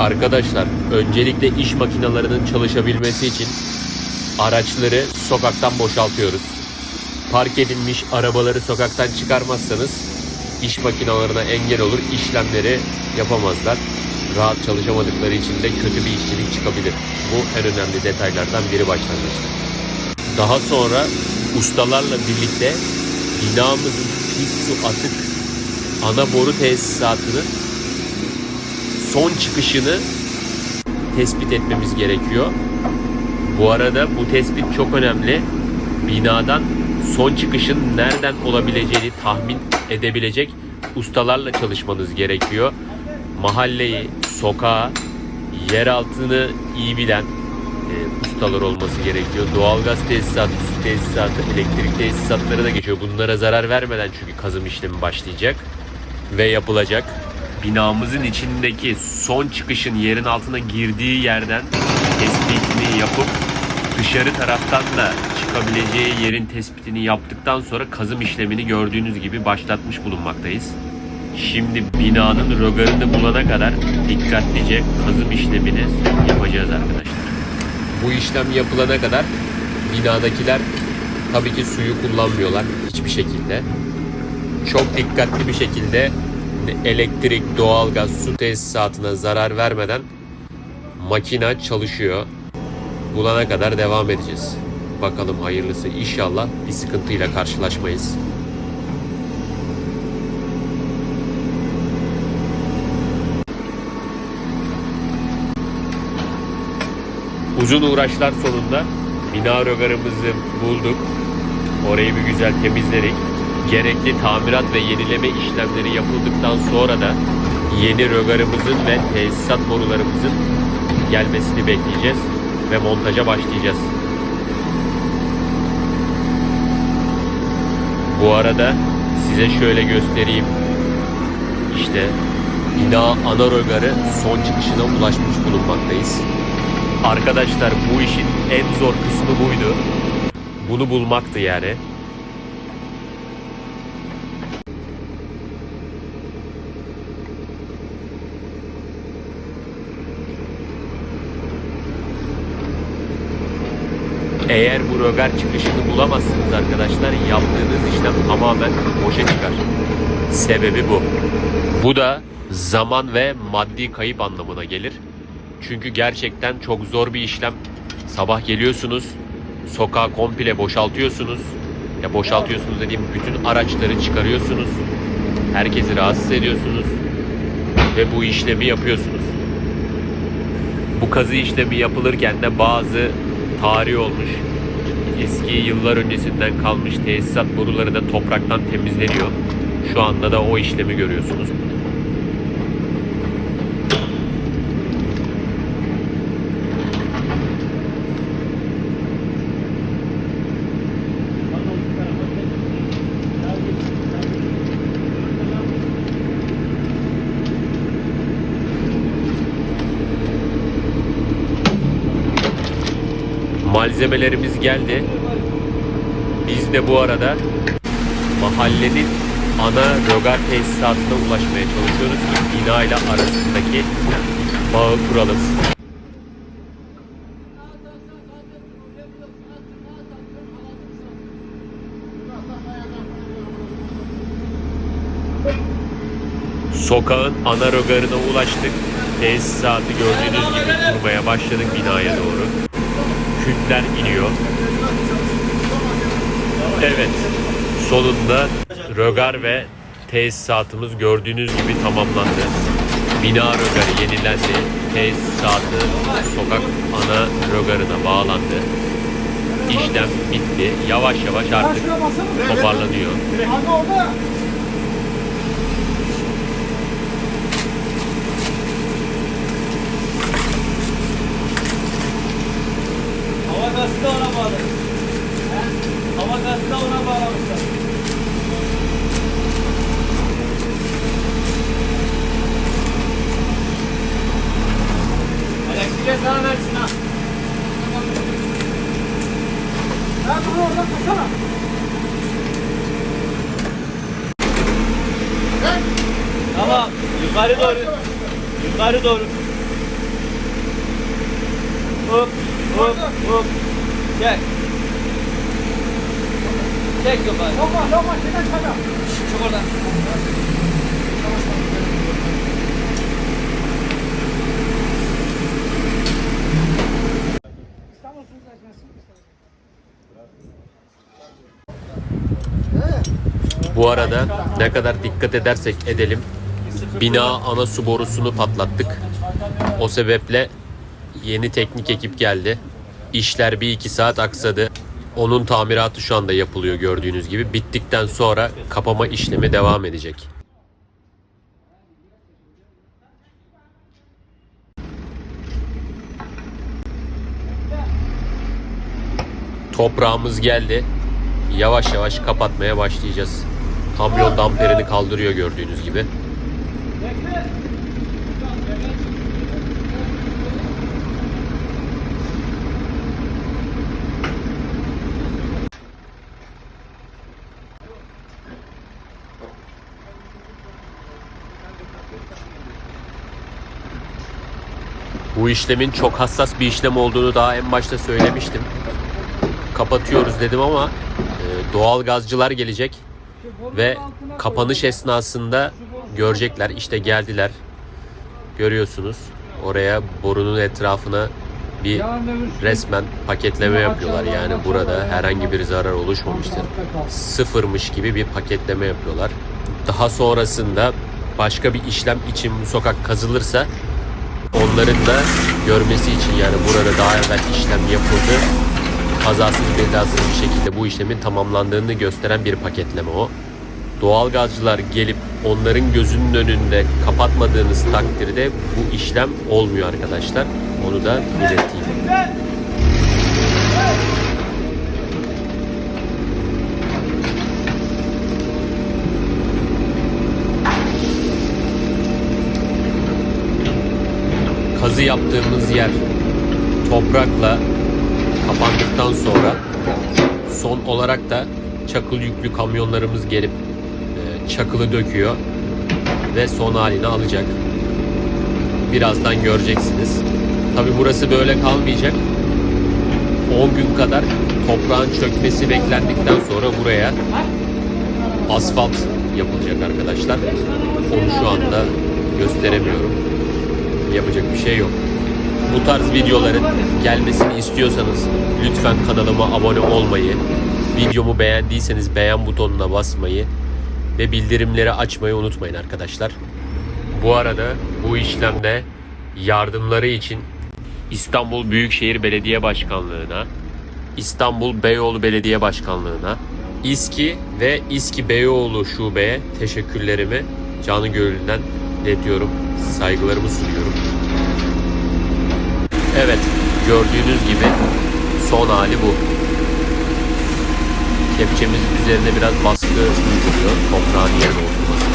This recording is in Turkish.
Arkadaşlar öncelikle iş makinelerinin çalışabilmesi için araçları sokaktan boşaltıyoruz. Park edilmiş arabaları sokaktan çıkarmazsanız iş makinelerine engel olur, işlemleri yapamazlar. Rahat çalışamadıkları için de kötü bir işçilik çıkabilir. Bu en önemli detaylardan biri başlangıçta. Daha sonra ustalarla birlikte binamızın pis su atık ana boru tesisatının son çıkışını tespit etmemiz gerekiyor. Bu arada bu tespit çok önemli. Binadan son çıkışın nereden olabileceğini tahmin edebilecek ustalarla çalışmanız gerekiyor. Mahalleyi, sokağı, yer altını iyi bilen e, ustalar olması gerekiyor. Doğalgaz tesisatı, su tesisatı, elektrik tesisatları da geçiyor. Bunlara zarar vermeden çünkü kazım işlemi başlayacak ve yapılacak. Binamızın içindeki son çıkışın yerin altına girdiği yerden tespitini yapıp dışarı taraftan da çıkabileceği yerin tespitini yaptıktan sonra kazım işlemini gördüğünüz gibi başlatmış bulunmaktayız. Şimdi binanın rögarını bulana kadar dikkatlice kazım işlemini yapacağız arkadaşlar. Bu işlem yapılana kadar binadakiler tabii ki suyu kullanmıyorlar hiçbir şekilde. Çok dikkatli bir şekilde elektrik, doğalgaz, su tesisatına zarar vermeden makina çalışıyor. Bulana kadar devam edeceğiz. Bakalım hayırlısı inşallah bir sıkıntıyla karşılaşmayız. Uzun uğraşlar sonunda bina rögarımızı bulduk. Orayı bir güzel temizledik. Gerekli tamirat ve yenileme işlemleri yapıldıktan sonra da yeni rögarımızın ve tesisat borularımızın gelmesini bekleyeceğiz ve montaja başlayacağız. Bu arada size şöyle göstereyim. İşte bina ana rögarı son çıkışına ulaşmış bulunmaktayız. Arkadaşlar bu işin en zor kısmı buydu. Bunu bulmaktı yani. Eğer bu rögar çıkışını bulamazsınız arkadaşlar yaptığınız işlem tamamen boşa çıkar. Sebebi bu. Bu da zaman ve maddi kayıp anlamına gelir. Çünkü gerçekten çok zor bir işlem. Sabah geliyorsunuz, sokağı komple boşaltıyorsunuz. Ya boşaltıyorsunuz dediğim bütün araçları çıkarıyorsunuz. Herkesi rahatsız ediyorsunuz ve bu işlemi yapıyorsunuz. Bu kazı işlemi yapılırken de bazı tarih olmuş. Eski yıllar öncesinden kalmış tesisat boruları da topraktan temizleniyor. Şu anda da o işlemi görüyorsunuz. Malzemelerimiz geldi. Biz de bu arada mahallenin ana rögar tesisatına ulaşmaya çalışıyoruz ki bina ile arasındaki bağı kuralım. Sokağın ana rögarına ulaştık. Tesisatı gördüğünüz gibi kurmaya başladık binaya doğru. Kütler iniyor. Evet. Sonunda rögar ve tesisatımız gördüğünüz gibi tamamlandı. Bina rögarı yenilendi. Tesisatı sokak ana rögarına bağlandı. İşlem bitti. Yavaş yavaş artık toparlanıyor. Gazı da ona bağlı. He? Hava gazı da ona bağlamışlar. Elektriğe sana versin ha. Ha bunu oradan tutsana. Tamam. Yukarı doğru. Yukarı doğru. hop, hop, hop. Çek. Çek yukarı. Lokma lokma şuradan çıkacağım. Çık oradan. Bu arada ne kadar dikkat edersek edelim bina ana su borusunu patlattık. O sebeple yeni teknik ekip geldi. İşler bir iki saat aksadı. Onun tamiratı şu anda yapılıyor gördüğünüz gibi. Bittikten sonra kapama işlemi devam edecek. Toprağımız geldi. Yavaş yavaş kapatmaya başlayacağız. Kamyon damperini kaldırıyor gördüğünüz gibi. Bu işlemin çok hassas bir işlem olduğunu daha en başta söylemiştim. Kapatıyoruz dedim ama e, doğal gazcılar gelecek ve kapanış esnasında görecekler. İşte geldiler. Görüyorsunuz. Oraya borunun etrafına bir resmen paketleme yapıyorlar. Yani burada herhangi bir zarar oluşmamıştır. Sıfırmış gibi bir paketleme yapıyorlar. Daha sonrasında başka bir işlem için bu sokak kazılırsa onların da görmesi için yani burada daha evvel işlem yapıldı. Kazasız belasız bir şekilde bu işlemin tamamlandığını gösteren bir paketleme o. Doğalgazcılar gelip onların gözünün önünde kapatmadığınız takdirde bu işlem olmuyor arkadaşlar. Onu da belirteyim. Kazı yaptığımız yer toprakla kapandıktan sonra son olarak da çakıl yüklü kamyonlarımız gelip e, çakılı döküyor ve son halini alacak. Birazdan göreceksiniz. Tabi burası böyle kalmayacak. 10 gün kadar toprağın çökmesi beklendikten sonra buraya asfalt yapılacak arkadaşlar. Onu şu anda gösteremiyorum. Yapacak bir şey yok. Bu tarz videoların gelmesini istiyorsanız lütfen kanalıma abone olmayı, videomu beğendiyseniz beğen butonuna basmayı ve bildirimleri açmayı unutmayın arkadaşlar. Bu arada bu işlemde yardımları için İstanbul Büyükşehir Belediye Başkanlığı'na, İstanbul Beyoğlu Belediye Başkanlığı'na, İSKİ ve İSKİ Beyoğlu Şube'ye teşekkürlerimi canı gönülden iletiyorum. Saygılarımı sunuyorum. Evet, gördüğünüz gibi son hali bu. Kepçemiz üzerine biraz baskı uyguluyor toprağın yerine oturması.